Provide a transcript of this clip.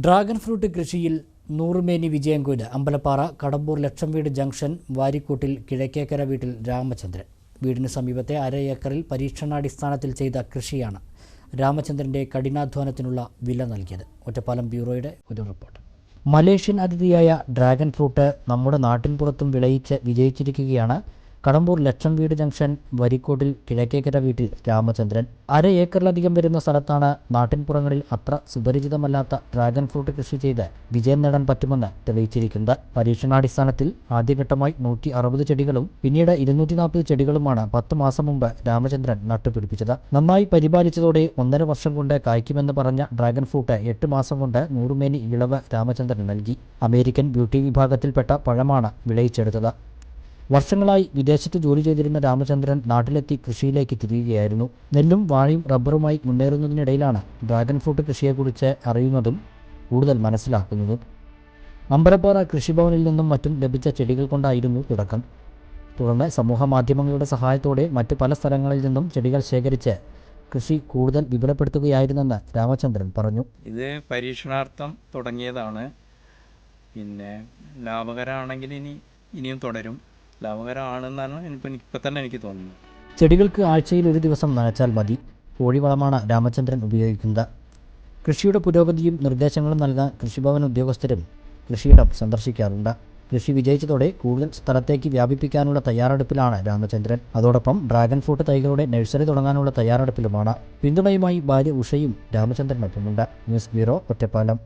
Dragon fruit കൃഷിയിൽ നൂറുമേനി വിജയംകൊയ്ത് അമ്പലപ്പാറ കടമ്പൂർ ലക്ഷം വീട് ജംഗ്ഷൻ വാരിക്കൂട്ടിൽ കിഴക്കേക്കര വീട്ടിൽ രാമചന്ദ്രൻ. വീടിന് സമീപത്തെ അര ഏക്കറിൽ പരീക്ഷണാടിസ്ഥാനത്തിൽ ചെയ്ത കൃഷിയാണ് രാമചന്ദ്രന്റെ കഠിനാധ്വാനത്തിനുള്ള വില നൽകിയത്. ഒറ്റപ്പാലം ബ്യൂറോയുടെ ഒരു റിപ്പോർട്ട്. മലേഷ്യൻ അതിഥിയായ ഡ്രാഗൺ ഫ്രൂട്ട് നമ്മുടെ നാട്ടിൻ പുറത്തും വിളയിച്ച് വിജയിച്ചിരിക്കുകയാണ് കടമ്പൂർ ലക്ഷം വീട് ജംഗ്ഷൻ വരിക്കോട്ടിൽ കിഴക്കേക്കര വീട്ടിൽ രാമചന്ദ്രൻ. അര ഏക്കറിലധികം വരുന്ന സ്ഥലത്താണ് നാട്ടിൻപുറങ്ങളിൽ അത്ര സുപരിചിതമല്ലാത്ത ഡ്രാഗൺ ഫ്രൂട്ട് കൃഷി ചെയ്ത് വിജയം നേടാൻ പറ്റുമെന്ന് തെളിയിച്ചിരിക്കുന്നത്. പരീക്ഷണാടിസ്ഥാനത്തിൽ ആദ്യഘട്ടമായി നൂറ്റി അറുപത് ചെടികളും പിന്നീട് ഇരുന്നൂറ്റി നാൽപ്പത് ചെടികളുമാണ് പത്ത് മാസം മുമ്പ് രാമചന്ദ്രൻ നട്ടുപിടിപ്പിച്ചത്. നന്നായി പരിപാലിച്ചതോടെ ഒന്നര വർഷം കൊണ്ട് കായ്ക്കുമെന്ന് പറഞ്ഞ ഡ്രാഗൺ ഫ്രൂട്ട് എട്ട് മാസം കൊണ്ട് നൂറുമേനി ഇളവ് രാമചന്ദ്രൻ നൽകി. അമേരിക്കൻ ബ്യൂട്ടി വിഭാഗത്തിൽപ്പെട്ട പഴമാണ് വിളയിച്ചെടുത്തത്. വർഷങ്ങളായി വിദേശത്ത് ജോലി ചെയ്തിരുന്ന രാമചന്ദ്രൻ നാട്ടിലെത്തി കൃഷിയിലേക്ക് തിരിയുകയായിരുന്നു. നെല്ലും വാഴയും റബ്ബറുമായി മുന്നേറുന്നതിനിടയിലാണ് ഡ്രാഗൺ ഫ്രൂട്ട് കൃഷിയെക്കുറിച്ച് അറിയുന്നതും കൂടുതൽ മനസ്സിലാക്കുന്നതും. അമ്പലപ്പാറ കൃഷിഭവനിൽ നിന്നും മറ്റും ലഭിച്ച ചെടികൾ കൊണ്ടായിരുന്നു തുടക്കം. തുടർന്ന് സമൂഹ മാധ്യമങ്ങളുടെ സഹായത്തോടെ മറ്റ് പല സ്ഥലങ്ങളിൽ നിന്നും ചെടികൾ ശേഖരിച്ച് കൃഷി കൂടുതൽ വിപുലപ്പെടുത്തുകയായിരുന്നെന്ന് രാമചന്ദ്രൻ പറഞ്ഞു. ഇത് പരീക്ഷണാർത്ഥം തുടങ്ങിയതാണ്. പിന്നെ ലാഭകരമാണെങ്കിൽ ഇനി ഇനിയും തുടരും. ലാഭകരമാണെന്നാണ് ഇപ്പം തന്നെ എനിക്ക് തോന്നുന്നത് ചെടികൾക്ക് ആഴ്ചയിൽ ഒരു ദിവസം നനച്ചാൽ മതി. കോഴിവളമാണ് രാമചന്ദ്രൻ ഉപയോഗിക്കുന്നത്. കൃഷിയുടെ പുരോഗതിയും നിർദ്ദേശങ്ങളും നൽകാൻ കൃഷിഭവൻ ഉദ്യോഗസ്ഥരും കൃഷിയിടം സന്ദർശിക്കാറുണ്ട്. കൃഷി വിജയിച്ചതോടെ കൂടുതൽ സ്ഥലത്തേക്ക് വ്യാപിപ്പിക്കാനുള്ള തയ്യാറെടുപ്പിലാണ് രാമചന്ദ്രൻ. അതോടൊപ്പം ഡ്രാഗൺ ഫ്രൂട്ട് തൈകളുടെ നഴ്സറി തുടങ്ങാനുള്ള തയ്യാറെടുപ്പിലുമാണ്. പിന്തുണയുമായി ഭാര്യ ഉഷയും രാമചന്ദ്രനൊപ്പമുണ്ട് ന്യൂസ് ബ്യൂറോ ഒറ്റപ്പാലം.